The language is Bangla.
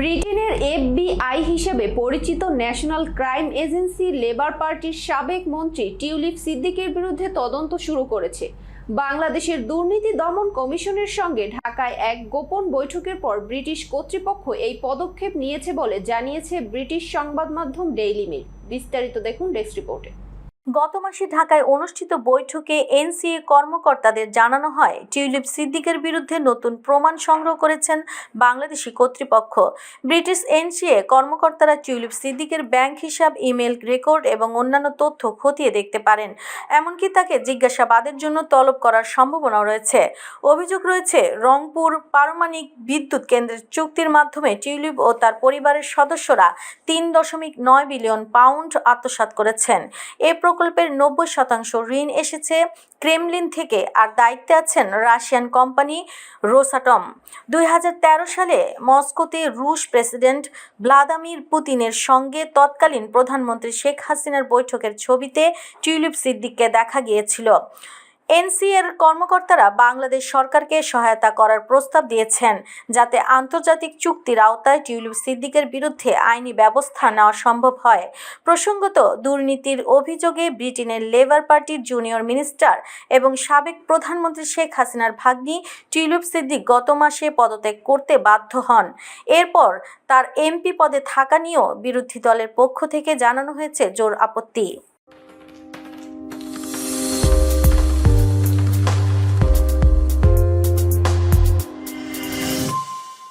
ব্রিটেনের এফবিআই হিসেবে পরিচিত ন্যাশনাল ক্রাইম এজেন্সি লেবার পার্টির সাবেক মন্ত্রী টিউলিপ সিদ্দিকের বিরুদ্ধে তদন্ত শুরু করেছে। বাংলাদেশের দুর্নীতি দমন কমিশনের সঙ্গে ঢাকায় এক গোপন বৈঠকের পর ব্রিটিশ কর্তৃপক্ষ এই পদক্ষেপ নিয়েছে বলে জানিয়েছে ব্রিটিশ সংবাদ মাধ্যম ডেইলি মেল। বিস্তারিত দেখুন ডেস্ক রিপোর্টে। গত মাসে ঢাকায় অনুষ্ঠিত বৈঠকে এনসিএ কর্মকর্তাদের জানানো হয়, টিউলিপ সিদ্দিকের বিরুদ্ধে নতুন প্রমাণ সংগ্রহ করেছেন বাংলাদেশি কর্তৃপক্ষ। ব্রিটিশ এনসিএ কর্মকর্তারা টিউলিপ সিদ্দিকের ব্যাংক হিসাব, ইমেল রেকর্ড এবং অন্যান্য তথ্য খতিয়ে দেখতে পারেন। এমনকি তাকে জিজ্ঞাসাবাদের জন্য তলব করার সম্ভাবনাও রয়েছে। অভিযোগ রয়েছে, রংপুর পারমাণিক বিদ্যুৎ কেন্দ্রের চুক্তির মাধ্যমে টিউলিপ ও তার পরিবারের সদস্যরা তিন দশমিক নয় বিলিয়ন পাউন্ড আত্মসাৎ করেছেন। এ প্রকল্পের নব্বই শতাংশ ঋণ এসেছে ক্রেমলিন থেকে, আর দায়িত্বে আছেন রাশিয়ান কোম্পানি রোসাটম। দুই হাজার তেরো সালে মস্কোতে রুশ প্রেসিডেন্ট ভ্লাদিমির পুতিনের সঙ্গে তৎকালীন প্রধানমন্ত্রী শেখ হাসিনার বৈঠকের ছবিতে টিউলিপ সিদ্দিককে দেখা গিয়েছিল। এনসিএর কর্মকর্তারা বাংলাদেশ সরকারকে সহায়তা করার প্রস্তাব দিয়েছেন, যাতে আন্তর্জাতিক চুক্তির আওতায় টিউলিপ সিদ্দিকের বিরুদ্ধে আইনি ব্যবস্থা নেওয়া সম্ভব হয়। প্রসঙ্গত, দুর্নীতির অভিযোগে ব্রিটেনের লেবার পার্টির জুনিয়র মিনিস্টার এবং সাবেক প্রধানমন্ত্রী শেখ হাসিনার ভাগ্নি টিউলিপ সিদ্দিক গত মাসে পদত্যাগ করতে বাধ্য হন। এরপর তার এমপি পদে থাকা নিয়েও বিরোধী দলের পক্ষ থেকে জানানো হয়েছে জোর আপত্তি।